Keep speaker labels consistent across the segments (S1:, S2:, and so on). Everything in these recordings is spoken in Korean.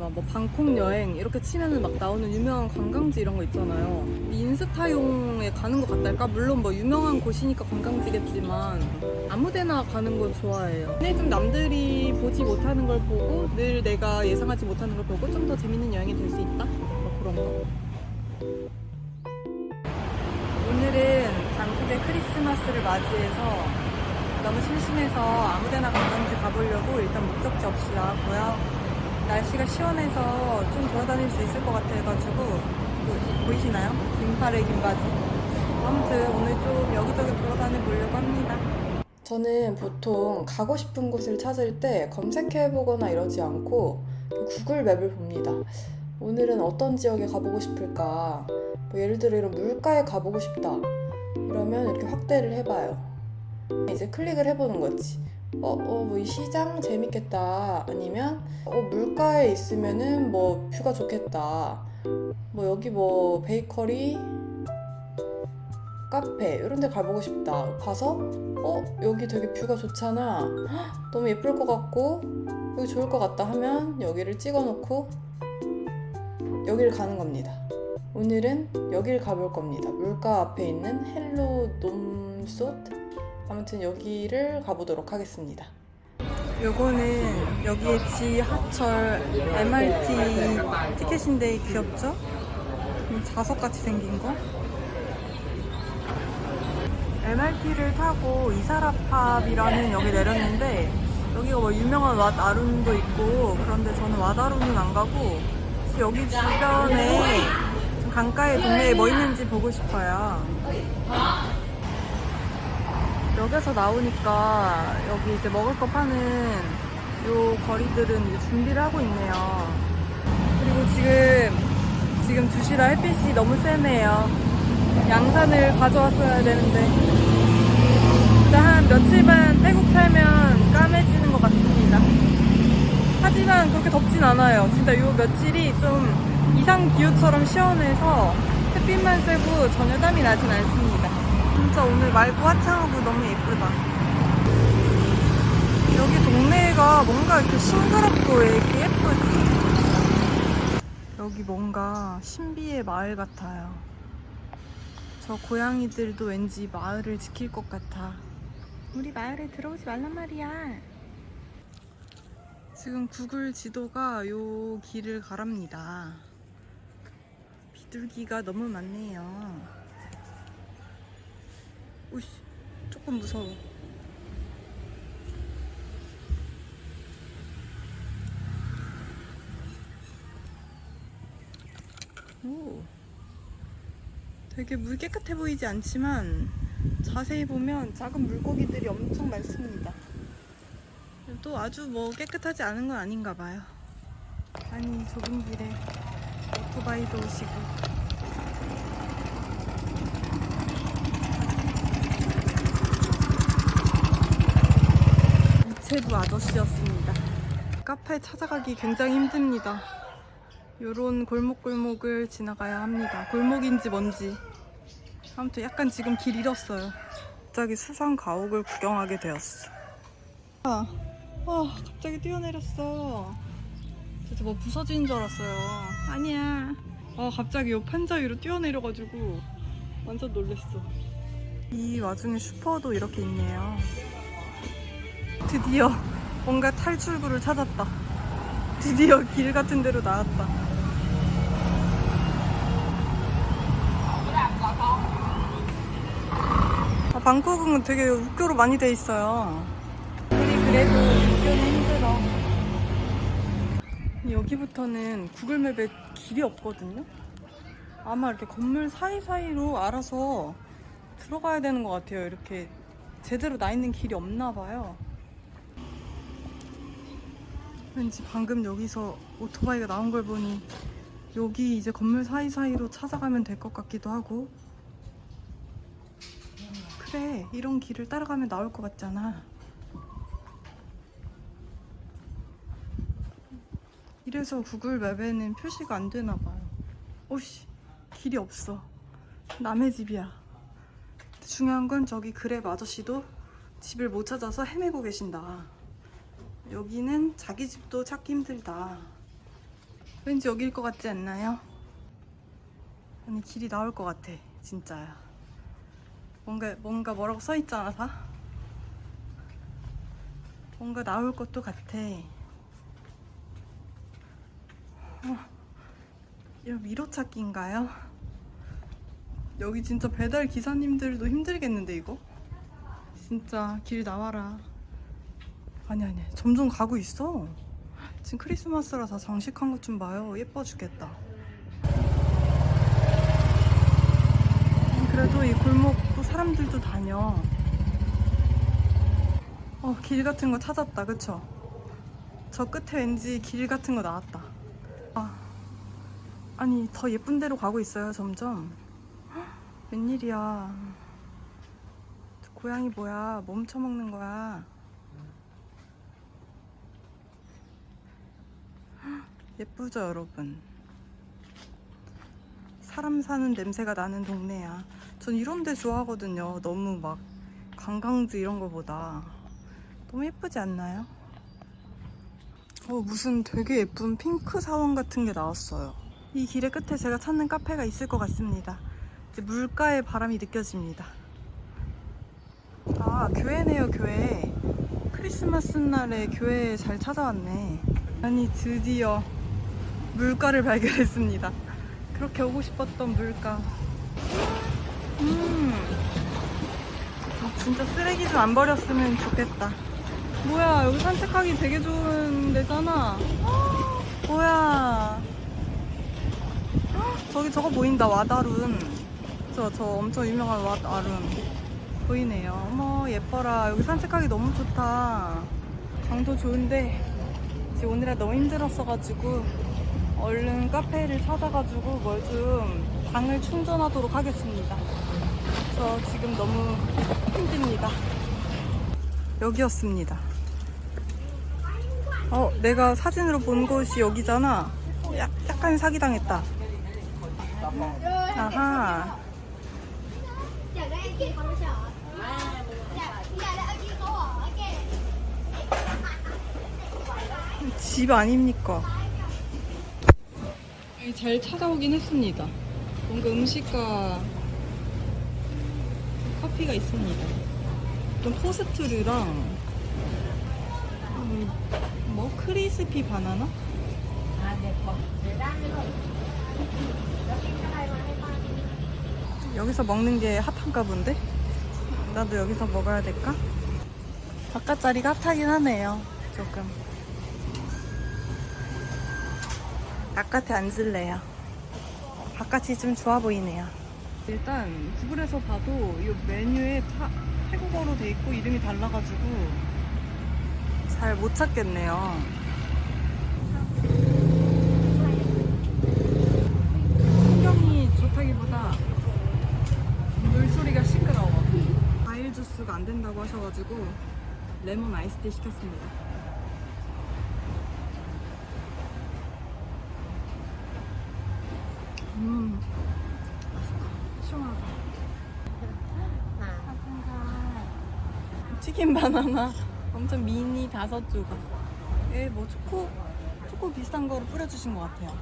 S1: 막 뭐 방콕 여행 이렇게 치면은 막 나오는 유명한 관광지 이런 거 있잖아요. 인스타용에 가는 것 같달까? 물론 뭐 유명한 곳이니까 관광지겠지만 아무데나 가는 걸 좋아해요. 근데 좀 남들이 보지 못하는 걸 보고 늘 내가 예상하지 못하는 걸 보고 좀 더 재밌는 여행이 될 수 있다? 뭐 그런 거. 오늘은 방콕의 크리스마스를 맞이해서 너무 심심해서 아무데나 관광지 가보려고 일단 목적지 없이 나왔고요. 날씨가 시원해서 좀 돌아다닐 수 있을 것 같아가지고 보- 보이시나요? 긴팔에 긴 바지. 아무튼 오늘 좀 여기저기 돌아다녀 보려고 합니다. 저는 보통 가고 싶은 곳을 찾을 때 검색해보거나 이러지 않고 구글 맵을 봅니다. 오늘은 어떤 지역에 가보고 싶을까? 뭐 예를 들어 이런 물가에 가보고 싶다. 이러면 이렇게 확대를 해봐요. 이제 클릭을 해보는 거지. 어, 어, 뭐 이 시장 재밌겠다. 아니면, 어, 물가에 있으면은 뭐 뷰가 좋겠다. 뭐 여기 뭐 베이커리, 카페 이런 데 가보고 싶다. 가서, 어, 여기 되게 뷰가 좋잖아. 헉, 너무 예쁠 것 같고, 여기 좋을 것 같다 하면 여기를 찍어 놓고 여기를 가는 겁니다. 오늘은 여기를 가볼 겁니다. 물가 앞에 있는 헬로 놈소트? 아무튼 여기를 가보도록 하겠습니다. 요거는 여기에 지하철 MRT 티켓인데 귀엽죠? 음, 자석같이 생긴 거. MRT를 타고 이사라팝이라는 여기 내렸는데 여기가 뭐 유명한 왓 아룬도 있고 그런데 저는 왓 아룬은 안 가고 여기 주변에 좀 강가에 동네에 뭐 있는지 보고 싶어요. 역에서 나오니까 여기 이제 먹을 거 파는 요 거리들은 이제 준비를 하고 있네요. 그리고 지금 지금 2시라 햇빛이 너무 세네요. 양산을 가져왔어야 되는데 진짜 한 며칠만 태국 살면 까매지는 것 같습니다. 하지만 그렇게 덥진 않아요. 진짜 요 며칠이 좀 이상 기후처럼 시원해서 햇빛만 쐬고 전혀 땀이 나진 않습니다. 진짜 오늘 맑고 화창하고 너무 예쁘다. 여기 동네가 뭔가 이렇게 싱그럽고 왜 이렇게 예쁘지? 여기 뭔가 신비의 마을 같아요. 저 고양이들도 왠지 마을을 지킬 것 같아. 우리 마을에 들어오지 말란 말이야. 지금 구글 지도가 요 길을 가랍니다. 비둘기가 너무 많네요. 우씨, 조금 무서워. 오. 되게 물 깨끗해 보이지 않지만 자세히 보면 작은 물고기들이 엄청 많습니다. 또 아주 뭐 깨끗하지 않은 건 아닌가 봐요. 아니 좁은 길에 오토바이도 오시고 이체부 아저씨였습니다. 카페 찾아가기 굉장히 힘듭니다. 요런 골목골목을 지나가야 합니다. 골목인지 뭔지. 아무튼 약간 지금 길 잃었어요. 갑자기 수상 가옥을 구경하게 되었어. 아, 아 갑자기 뛰어내렸어. 진짜 뭐 부서지는 줄 알았어요. 아니야. 아, 갑자기 요 판자 위로 뛰어내려가지고 완전 놀랬어. 이 와중에 슈퍼도 이렇게 있네요. 드디어 뭔가 탈출구를 찾았다. 드디어 길 같은 데로 나왔다. 아, 방콕은 되게 육교로 많이 돼 있어요. 우리 그래도 육교는 힘들어. 여기부터는 구글맵에 길이 없거든요. 아마 이렇게 건물 사이사이로 알아서 들어가야 되는 것 같아요. 이렇게 제대로 나 있는 길이 없나 봐요. 왠지 방금 여기서 오토바이가 나온 걸 보니 여기 이제 건물 사이사이로 찾아가면 될 것 같기도 하고. 그래 이런 길을 따라가면 나올 것 같잖아. 이래서 구글 맵에는 표시가 안 되나 봐요. 오씨 길이 없어. 남의 집이야. 중요한 건 저기 그랩 아저씨도 집을 못 찾아서 헤매고 계신다 여기는 자기 집도 찾기 힘들다. 왠지 여기일 것 같지 않나요? 아니 길이 나올 것 같아 진짜야. 뭔가 뭔가 뭐라고 써 있잖아 다 뭔가 나올 것도 같아. 어, 이거 미로 찾기인가요? 여기 진짜 배달 기사님들도 힘들겠는데 이거? 진짜 길 나와라 아니 아니 점점 가고 있어 지금 크리스마스라 다 장식한 것 좀 봐요. 예뻐 죽겠다. 그래도 이 골목도 사람들도 다녀. 어, 길 같은 거 찾았다. 그쵸? 저 끝에 왠지 길 같은 거 나왔다. 아, 아니, 더 예쁜 데로 가고 있어요, 점점. 헉, 웬일이야. 저 고양이 뭐야. 멈춰먹는 거야. 예쁘죠, 여러분? 사람 사는 냄새가 나는 동네야. 전 이런 데 좋아하거든요. 너무 막 관광지 이런 거보다. 너무 예쁘지 않나요? 어, 무슨 되게 예쁜 핑크 사원 같은 게 나왔어요. 이 길의 끝에 제가 찾는 카페가 있을 것 같습니다. 이제 물가의 바람이 느껴집니다. 아, 교회네요, 교회. 크리스마스 날에 교회에 잘 찾아왔네. 아니, 드디어 물가를 발견했습니다. 그렇게 오고 싶었던 물가. 음, 아, 진짜 쓰레기 좀 안 버렸으면 좋겠다. 뭐야, 여기 산책하기 되게 좋은 데잖아. 헉, 뭐야. 헉, 저기 저거 보인다, 와다룬. 저, 저 엄청 유명한 와다룬. 보이네요. 어머, 예뻐라. 여기 산책하기 너무 좋다. 강도 좋은데, 지금 오늘은 너무 힘들었어가지고, 얼른 카페를 찾아가지고 뭘 좀 당을 충전하도록 하겠습니다. 저 지금 너무 힘듭니다. 여기였습니다. 어, 내가 사진으로 본 곳이 여기잖아. 약, 약간 사기당했다. 아하. 집 아닙니까? 잘 찾아오긴 했습니다. 뭔가 음식과 커피가 있습니다. 좀 포스트류랑 음, 뭐 크리스피 바나나? 여기서 먹는 게 핫한가 본데? 나도 여기서 먹어야 될까? 바깥 자리가 핫하긴 하네요. 조금. 바깥에 앉을래요. 바깥이 좀 좋아 보이네요. 일단 구글에서 봐도 이 메뉴에 타- 태국어로 돼 있고 이름이 달라가지고 잘 못 찾겠네요. 풍경이 좋다기보다 물소리가 시끄러워. 과일 주스가 안 된다고 하셔가지고 레몬 아이스티 시켰습니다. 음, 시원하다. 치킨 바나나 엄청 미니 다섯 조각. 에, 뭐 초코, 초코 비슷한 거로 뿌려주신 것 같아요.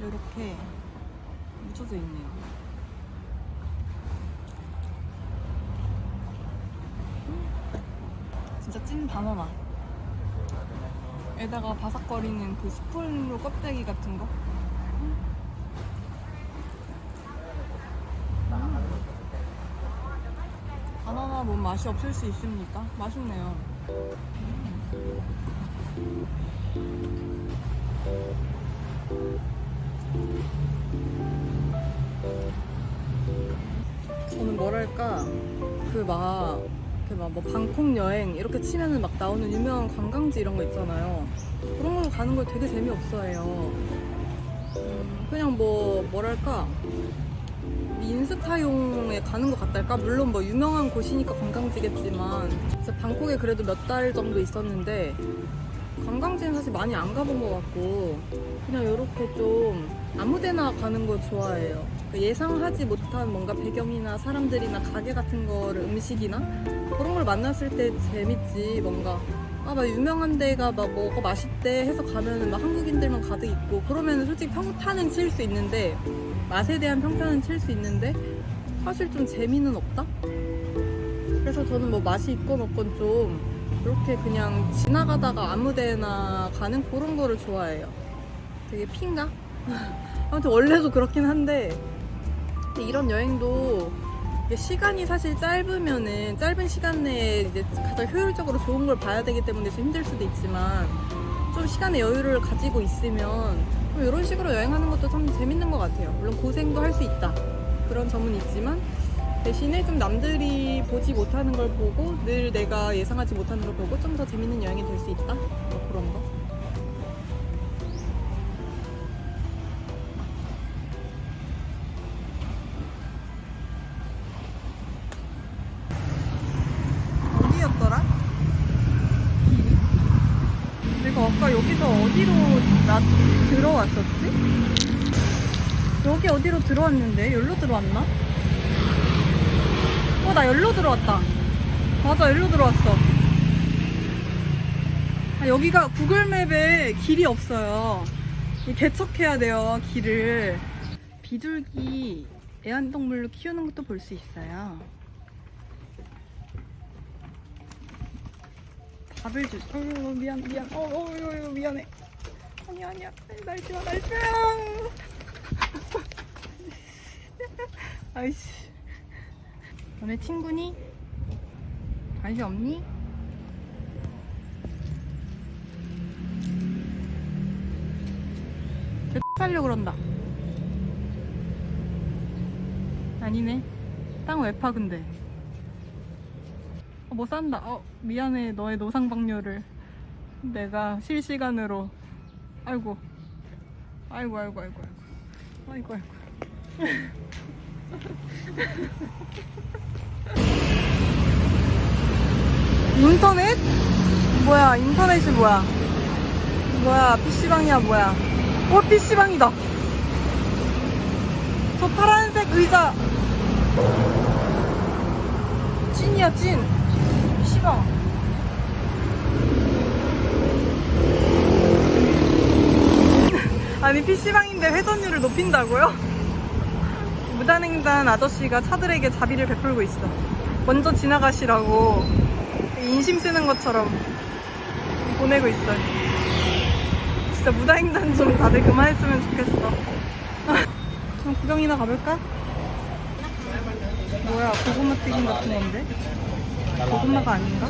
S1: 이렇게 묻혀져 있네요. 음, 진짜 찐 바나나. 에다가 바삭거리는 그 스푼으로 껍데기 같은 거. 바나나 뭔 맛이 없을 수 있습니까? 맛있네요. 저는 뭐랄까 그막그막뭐 방콕 여행 이렇게 치면은 막 나오는 유명한 관광지 이런 거 있잖아요. 그런 거 가는 걸 되게 재미없어해요. 음, 그냥 뭐 뭐랄까 인스타용에 가는 것 같달까? 물론 뭐 유명한 곳이니까 관광지겠지만 진짜 방콕에 그래도 몇 달 정도 있었는데 관광지는 사실 많이 안 가본 것 같고 그냥 이렇게 좀 아무데나 가는 거 좋아해요. 그 예상하지 못한 뭔가 배경이나 사람들이나 가게 같은 거를 음식이나 그런 걸 만났을 때 재밌지 뭔가 아, 막 유명한 데가 막 뭐가 맛있대 해서 가면은 막 한국인들만 가득 있고 그러면은 솔직히 평탄은 칠수 있는데 맛에 대한 평탄은 칠수 있는데 사실 좀 재미는 없다? 그래서 저는 뭐 맛이 있건 없건 좀 이렇게 그냥 지나가다가 아무 데나 가는 그런 거를 좋아해요. 되게 핀가? 아무튼 원래도 그렇긴 한데 이런 여행도 시간이 사실 짧으면은 짧은 시간 내에 이제 가장 효율적으로 좋은 걸 봐야 되기 때문에 좀 힘들 수도 있지만 좀 시간의 여유를 가지고 있으면 좀 이런 식으로 여행하는 것도 참 재밌는 것 같아요. 물론 고생도 할 수 있다. 그런 점은 있지만 대신에 좀 남들이 보지 못하는 걸 보고 늘 내가 예상하지 못하는 걸 보고 좀 더 재밌는 여행이 될 수 있다. 뭐 그런 거. 아까 여기서 어디로 나 들어왔었지? 여기 어디로 들어왔는데? 여기로 들어왔나? 어, 나 여기로 들어왔다. 맞아, 여기로 들어왔어. 아, 여기가 구글맵에 길이 없어요. 이 개척해야 돼요, 길을. 비둘기 애완동물로 키우는 것도 볼 수 있어요. 밥을 주. 어, 미안, 미안. 어, 어, 어, 어, 미안해. 아니야, 아니야. 날 줘, 날 줘. 아이씨. 너네 친구니? 관심 없니? 쟤 살려 그런다. 아니네. 땅 왜 파 근데? 어, 못 산다. 어, 미안해. 너의 노상방뇨를 내가 실시간으로. 아이고. 아이고, 아이고, 아이고, 아이고. 아이고, 아이고. 인터넷? 뭐야, 인터넷이 뭐야? 뭐야, PC방이야, 뭐야? 어, PC방이다. 저 파란색 의자. 찐이야, 찐. PC방. 아니, PC방인데 회전율을 높인다고요? 무단횡단 아저씨가 차들에게 자비를 베풀고 있어. 먼저 지나가시라고 인심 쓰는 것처럼 보내고 있어요. 진짜 무단횡단 좀 다들 그만했으면 좋겠어. 좀 구경이나 가볼까? 뭐야, 고구마 튀김 같은 건데? 고구마가 아닌가?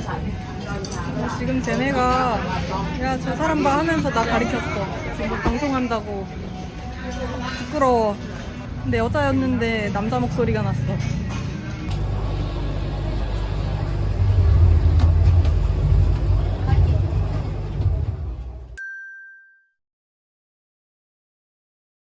S2: sẵn
S1: 지금 쟤네가 야 저 사람 봐 하면서 나 가리켰어. 지금 뭐 방송한다고. 부끄러워. 근데 여자였는데 남자 목소리가 났어